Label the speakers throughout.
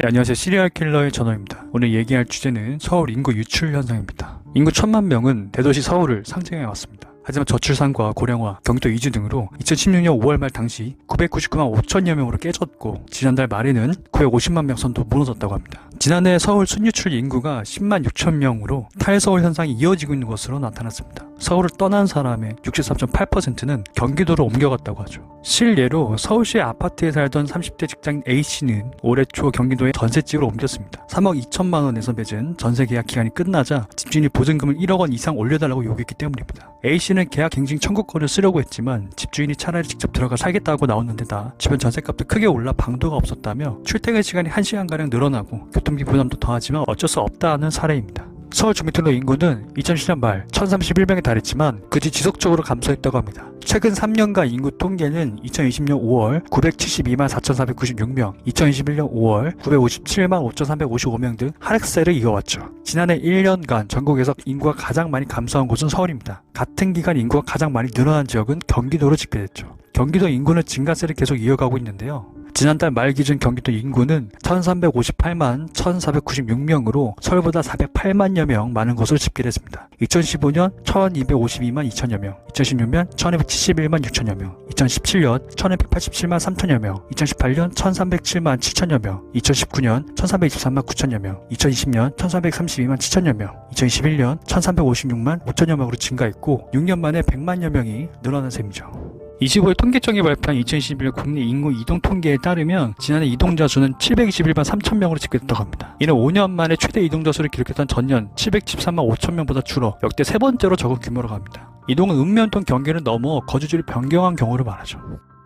Speaker 1: 네, 안녕하세요. 시리얼 킬러의 전호입니다. 오늘 얘기할 주제는 서울 인구 유출 현상입니다. 인구 천만 명은 대도시 서울을 상징해 왔습니다. 하지만 저출산과 고령화, 경기도 이주 등으로 2016년 5월 말 당시 999만 5천여 명으로 깨졌고 지난달 말에는 950만 명 선도 무너졌다고 합니다. 지난해 서울 순유출 인구가 10만 6천 명으로 탈서울 현상이 이어지고 있는 것으로 나타났습니다. 서울을 떠난 사람의 63.8%는 경기도로 옮겨갔다고 하죠. 실례로 서울시의 아파트에 살던 30대 직장인 A씨는 올해 초 경기도에 전셋집으로 옮겼습니다. 3억 2천만 원에서 맺은 전세 계약 기간이 끝나자 집주인이 보증금을 1억 원 이상 올려달라고 요구했기 때문입니다. A씨는 계약 갱신 청구권을 쓰려고 했지만 집주인이 차라리 직접 들어가 살겠다고 나왔는데다 주변 전세값도 크게 올라 방도가 없었다며 출퇴근 시간이 1시간가량 늘어나고 교통 비 부담도 더하지만 어쩔 수 없다는 사례입니다. 서울 주민등록 인구는 2007년 말 1031명에 달했지만 그뒤 지속적으로 감소했다고 합니다. 최근 3년간 인구 통계는 2020년 5월 972만 4,496명, 2021년 5월 957만 5,355명 등 하락세를 이어왔죠. 지난해 1년간 전국에서 인구가 가장 많이 감소한 곳은 서울입니다. 같은 기간 인구가 가장 많이 늘어난 지역은 경기도로 집계됐죠. 경기도 인구는 증가세를 계속 이어가고 있는데요. 지난달 말 기준 경기도 인구는 1358만 1496명으로 서울보다 408만여 명 많은 것으로 집계됐습니다. 2015년 1252만 2천여 명, 2016년 1271만 6천여 명, 2017년 1287만 3천여 명, 2018년 1307만 7천여 명, 2019년 1323만 9천여 명, 2020년 1332만 7천여 명, 2021년 1356만 5천여 명으로 증가했고 6년 만에 100만여 명이 늘어난 셈이죠. 25일 통계청이 발표한 2021년 국내 인구 이동 통계에 따르면 지난해 이동자 수는 721만 3천 명으로 집계됐다고 합니다. 이는 5년 만에 최대 이동자 수를 기록했던 전년 713만 5천 명보다 줄어 역대 세 번째로 적은 규모로 갑니다. 이동은 읍면통 경계를 넘어 거주지를 변경한 경우를 말하죠.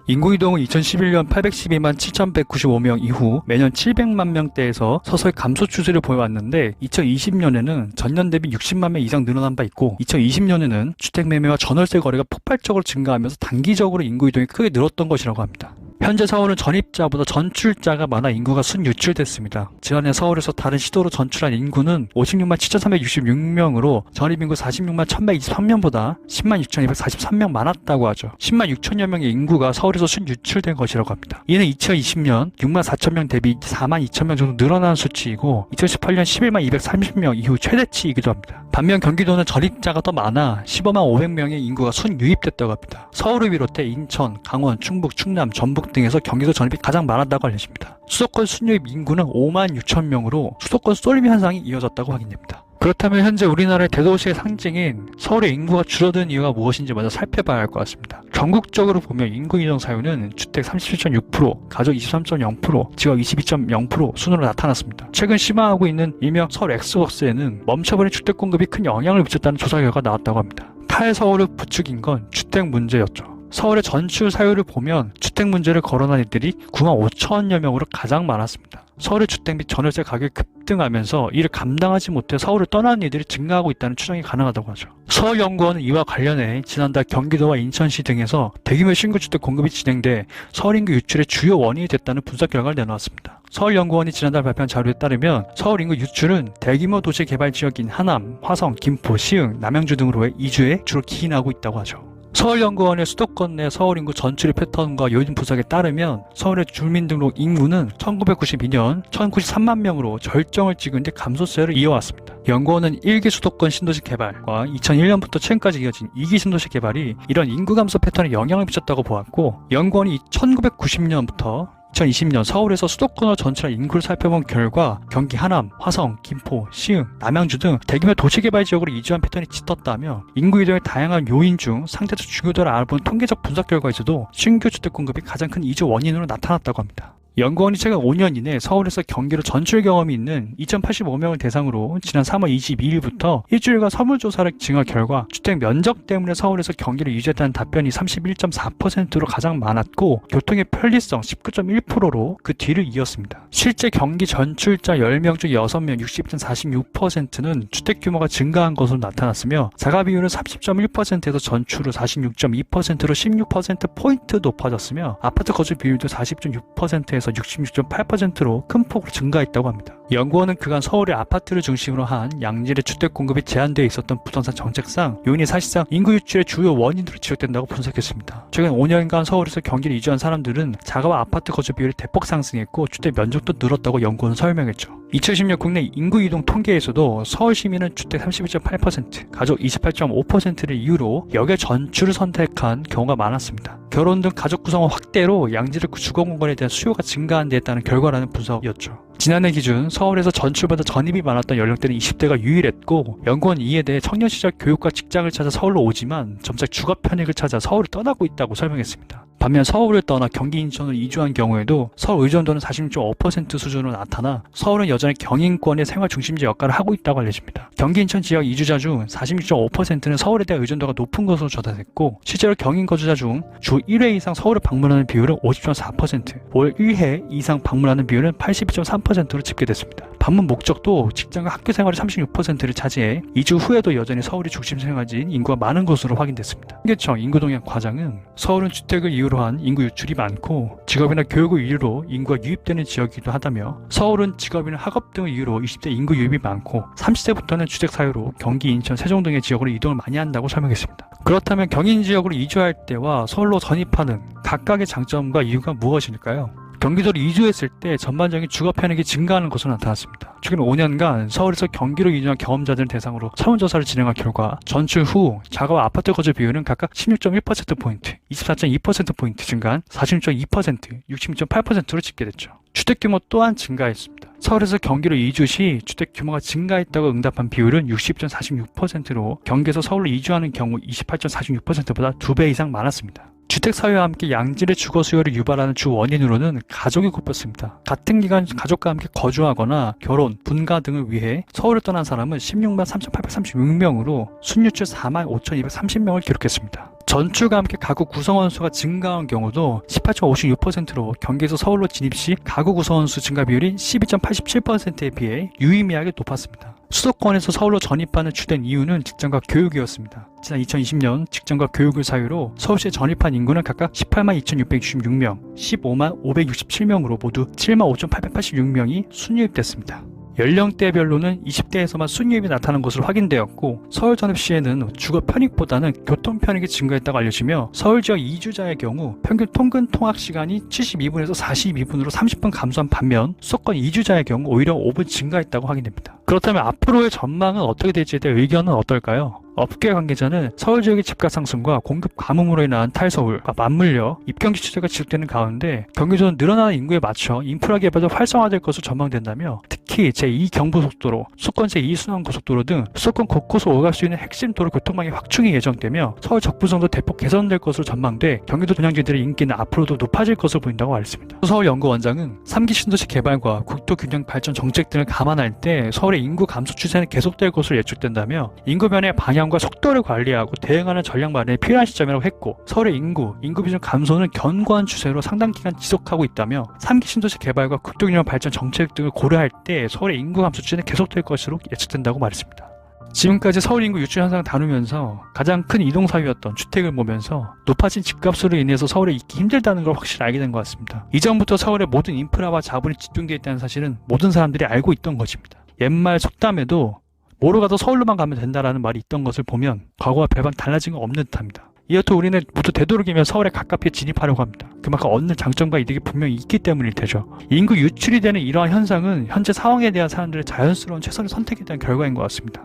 Speaker 1: 인구이동은 2011년 812만 7,195명 이후 매년 700만 명대에서 서서히 감소 추세를 보여왔는데 2020년에는 전년 대비 60만 명 이상 늘어난 바 있고 2020년에는 주택 매매와 전월세 거래가 폭발적으로 증가하면서 단기적으로 인구이동이 크게 늘었던 것이라고 합니다. 현재 서울은 전입자보다 전출자가 많아 인구가 순 유출됐습니다. 지난해 서울에서 다른 시도로 전출한 인구는 56만 7,366명으로 전입 인구 46만 1,123명보다 10만 6,243명 많았다고 하죠. 10만 6천여 명의 인구가 서울에서 순 유출된 것이라고 합니다. 이는 2020년 6만 4천 명 대비 4만 2천 명 정도 늘어난 수치이고 2018년 11만 230명 이후 최대치이기도 합니다. 반면 경기도는 전입자가 더 많아 15만 500명의 인구가 순 유입됐다고 합니다. 서울을 비롯해 인천, 강원, 충북, 충남, 전북 등에서 경기도 전입이 가장 많았다고 알려집니다. 수도권 순유입 인구는 5만 6천 명으로 수도권 쏠림 현상이 이어졌다고 확인됩니다. 그렇다면 현재 우리나라의 대도시의 상징인 서울의 인구가 줄어든 이유가 무엇인지 먼저 살펴봐야 할 것 같습니다. 전국적으로 보면 인구 이동 사유는 주택 37.6%, 가족 23.0%, 지역 22.0% 순으로 나타났습니다. 최근 심화하고 있는 일명 서울 엑스웍스에는 멈춰버린 주택 공급이 큰 영향을 미쳤다는 조사 결과 나왔다고 합니다. 탈 서울을 부추긴 건 주택 문제였죠. 서울의 전출 사유를 보면 주택 문제를 거론한 이들이 9만 5천여 명으로 가장 많았습니다. 서울의 주택 및 전월세 가격이 급등하면서 이를 감당하지 못해 서울을 떠나는 이들이 증가하고 있다는 추정이 가능하다고 하죠. 서울연구원은 이와 관련해 지난달 경기도와 인천시 등에서 대규모 신규주택 공급이 진행돼 서울 인구 유출의 주요 원인이 됐다는 분석 결과를 내놓았습니다. 서울연구원이 지난달 발표한 자료에 따르면 서울 인구 유출은 대규모 도시 개발 지역인 하남, 화성, 김포, 시흥, 남양주 등으로의 이주에 주로 기인하고 있다고 하죠. 서울연구원의 수도권 내 서울 인구 전출의 패턴과 요인 분석에 따르면 서울의 주민등록 인구는 1992년 1093만 명으로 절정을 찍은 뒤 감소세를 이어왔습니다. 연구원은 1기 수도권 신도시 개발과 2001년부터 최근까지 이어진 2기 신도시 개발이 이런 인구 감소 패턴에 영향을 미쳤다고 보았고 연구원이 1990년부터 2020년 서울에서 수도권으로 전출한 인구를 살펴본 결과 경기 하남, 화성, 김포, 시흥, 남양주 등 대규모 도시개발 지역으로 이주한 패턴이 짙었다며 인구 이동의 다양한 요인 중 상대적 중요도를 알아본 통계적 분석 결과에서도 신규 주택 공급이 가장 큰 이주 원인으로 나타났다고 합니다. 연구원이 최근 5년 이내 서울에서 경기로 전출 경험이 있는 2,085명을 대상으로 지난 3월 22일부터 일주일간 설문조사를 진행한 결과 주택 면적 때문에 서울에서 경기를 유지했다는 답변이 31.4%로 가장 많았고 교통의 편리성 19.1%로 그 뒤를 이었습니다. 실제 경기 전출자 10명 중 6명 60.46%는 주택 규모가 증가한 것으로 나타났으며 자가 비율은 30.1%에서 전출 후 46.2%로 16%포인트 높아졌으며 아파트 거주 비율도 40.6%에서 66.3%에서 66.8%로 큰 폭으로 증가했다고 합니다. 연구원은 그간 서울의 아파트를 중심으로 한 양질의 주택 공급이 제한되어 있었던 부동산 정책상 요인이 사실상 인구 유출의 주요 원인으로 지적된다고 분석했습니다. 최근 5년간 서울에서 경기를 이주한 사람들은 자가와 아파트 거주 비율이 대폭 상승했고 주택 면적도 늘었다고 연구원은 설명했죠. 2010년 국내 인구 이동 통계에서도 서울 시민은 주택 32.8%, 가족 28.5%를 이유로 역의 전출을 선택한 경우가 많았습니다. 결혼 등 가족 구성원 확대로 양질의 주거 공간에 대한 수요가 증가한 데 따른 결과라는 분석이었죠. 지난해 기준 서울에서 전출보다 전입이 많았던 연령대는 20대가 유일했고 연구원 이에 대해 청년 시절 교육과 직장을 찾아 서울로 오지만 점차 주거 편익을 찾아 서울을 떠나고 있다고 설명했습니다. 반면 서울을 떠나 경기 인천으로 이주한 경우에도 서울 의존도는 46.5% 수준으로 나타나 서울은 여전히 경인권의 생활 중심지 역할을 하고 있다고 알려집니다. 경기 인천 지역 이주자 중 46.5%는 서울에 대한 의존도가 높은 것으로 조사됐고 실제로 경인 거주자 중 주 1회 이상 서울을 방문하는 비율은 50.4%, 월 1회 이상 방문하는 비율은 82.3%로 집계됐습니다. 방문 목적도 직장과 학교 생활의 36%를 차지해 이주 후에도 여전히 서울이 중심 생활지인 인구가 많은 것으로 확인됐습니다. 통계청 인구동향 과장은 서울은 주택을 이유로 한 인구 유출이 많고 직업이나 교육을 이유로 인구가 유입되는 지역이기도 하다며 서울은 직업이나 학업 등을 이유로 20대 인구 유입이 많고 30대부터는 주택 사유로 경기, 인천, 세종 등의 지역으로 이동을 많이 한다고 설명했습니다. 그렇다면 경인 지역으로 이주할 때와 서울로 전입하는 각각의 장점과 이유가 무엇일까요? 경기도로 이주했을 때 전반적인 주거 편익이 증가하는 것으로 나타났습니다. 최근 5년간 서울에서 경기로 이주한 경험자들을 대상으로 설문조사를 진행한 결과 전출 후 자가와 아파트 거주 비율은 각각 16.1%포인트, 24.2%포인트 증가한 46.2%, 66.8%로 집계됐죠. 주택 규모 또한 증가했습니다. 서울에서 경기로 이주 시 주택 규모가 증가했다고 응답한 비율은 60.46%로 경기에서 서울로 이주하는 경우 28.46%보다 2배 이상 많았습니다. 주택 사유와 함께 양질의 주거 수요를 유발하는 주 원인으로는 가족이 꼽혔습니다. 같은 기간 가족과 함께 거주하거나 결혼, 분가 등을 위해 서울을 떠난 사람은 16만 3,836명으로 순유출 4만 5,230명을 기록했습니다. 전출과 함께 가구 구성원 수가 증가한 경우도 18.56%로 경기에서 서울로 진입 시 가구 구성원 수 증가 비율이 12.87%에 비해 유의미하게 높았습니다. 수도권에서 서울로 전입하는 주된 이유는 직장과 교육이었습니다. 지난 2020년 직장과 교육을 사유로 서울시에 전입한 인구는 각각 18만 2,666명, 15만 567명으로 모두 7만 5,886명이 순유입됐습니다. 연령대별로는 20대에서만 순유입이 나타난 것으로 확인되었고 서울 전입 시에는 주거 편익보다는 교통 편익이 증가했다고 알려지며 서울 지역 이주자의 경우 평균 통근 통학 시간이 72분에서 42분으로 30분 감소한 반면 수도권 이주자의 경우 오히려 5분 증가했다고 확인됩니다. 그렇다면 앞으로의 전망은 어떻게 될지에 대해 의견은 어떨까요? 업계 관계자는 서울 지역의 집값 상승과 공급 가뭄으로 인한 탈서울과 맞물려 입경기 추세가 지속되는 가운데 경기도는 늘어나는 인구에 맞춰 인프라 개발도 활성화될 것으로 전망된다며 특히 제2경부속도로, 수도권 제2순환고속도로 등 수도권 곳곳을 오갈 수 있는 핵심 도로 교통망의 확충이 예정되며 서울 적부성도 대폭 개선될 것으로 전망돼 경기도 분양지들의 인기는 앞으로도 높아질 것으로 보인다고 알렸습니다. 서울연구원장은 3기 신도시 개발과 국토 균형 발전 정책 등을 감안할 때 서울 의 인구 감소 추세는 계속될 것으로 예측된다며 인구 변화의 방향과 속도를 관리하고 대응하는 전략 마련이 필요한 시점이라고 했고 서울의 인구, 인구 비중 감소는 견고한 추세로 상당 기간 지속하고 있다며 3기 신도시 개발과 국토 균형 발전 정책 등을 고려할 때 서울의 인구 감소 추세는 계속될 것으로 예측된다고 말했습니다. 지금까지 서울 인구 유출 현상을 다루면서 가장 큰 이동 사유였던 주택을 보면서 높아진 집값으로 인해서 서울에 있기 힘들다는 걸 확실히 알게 된 것 같습니다. 이전부터 서울의 모든 인프라와 자본이 집중되어 있다는 사실은 모든 사람들이 알고 있던 것입니다. 옛말 속담에도 뭐로 가도 서울로만 가면 된다라는 말이 있던 것을 보면 과거와 별반 달라진 건 없는 듯합니다. 이어또 우리는 모두 되도록이면 서울에 가깝게 진입하려고 합니다. 그만큼 얻는 장점과 이득이 분명히 있기 때문일 테죠. 인구 유출이 되는 이러한 현상은 현재 상황에 대한 사람들의 자연스러운 최선의 선택에 대한 결과인 것 같습니다.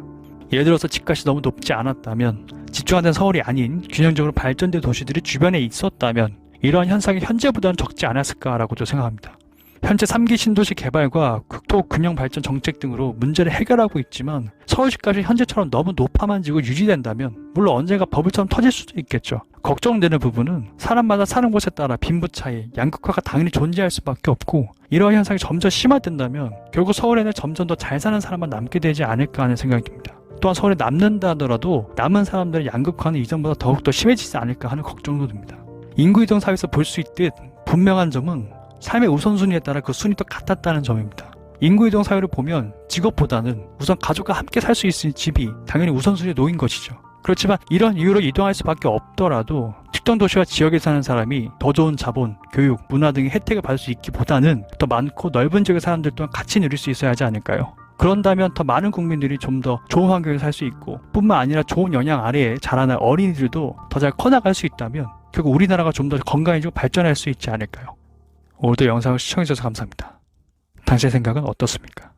Speaker 1: 예를 들어서 집값이 너무 높지 않았다면 집중화된 서울이 아닌 균형적으로 발전된 도시들이 주변에 있었다면 이러한 현상이 현재보다는 적지 않았을까라고도 생각합니다. 현재 3기 신도시 개발과 국토 균형 발전 정책 등으로 문제를 해결하고 있지만 서울시까지 현재처럼 너무 높아만 지고 유지된다면 물론 언젠가 버블처럼 터질 수도 있겠죠. 걱정되는 부분은 사람마다 사는 곳에 따라 빈부 차이, 양극화가 당연히 존재할 수밖에 없고 이러한 현상이 점점 심화된다면 결국 서울에는 점점 더 잘 사는 사람만 남게 되지 않을까 하는 생각이 듭니다. 또한 서울에 남는다 하더라도 남은 사람들의 양극화는 이전보다 더욱더 심해지지 않을까 하는 걱정도 듭니다. 인구 이동 사회에서 볼 수 있듯 분명한 점은 삶의 우선순위에 따라 그 순위 도 같았다는 점입니다. 인구이동 사회를 보면 직업보다는 우선 가족과 함께 살 수 있는 집이 당연히 우선순위에 놓인 것이죠. 그렇지만 이런 이유로 이동할 수밖에 없더라도 특정 도시와 지역에 사는 사람이 더 좋은 자본, 교육, 문화 등의 혜택을 받을 수 있기보다는 더 많고 넓은 지역의 사람들 또한 같이 누릴 수 있어야 하지 않을까요? 그런다면 더 많은 국민들이 좀 더 좋은 환경에서 살수 있고 뿐만 아니라 좋은 영향 아래에 자라날 어린이들도 더 잘 커나갈 수 있다면 결국 우리나라가 좀 더 건강해지고 발전할 수 있지 않을까요? 오늘도 영상을 시청해주셔서 감사합니다. 당신의 생각은 어떻습니까?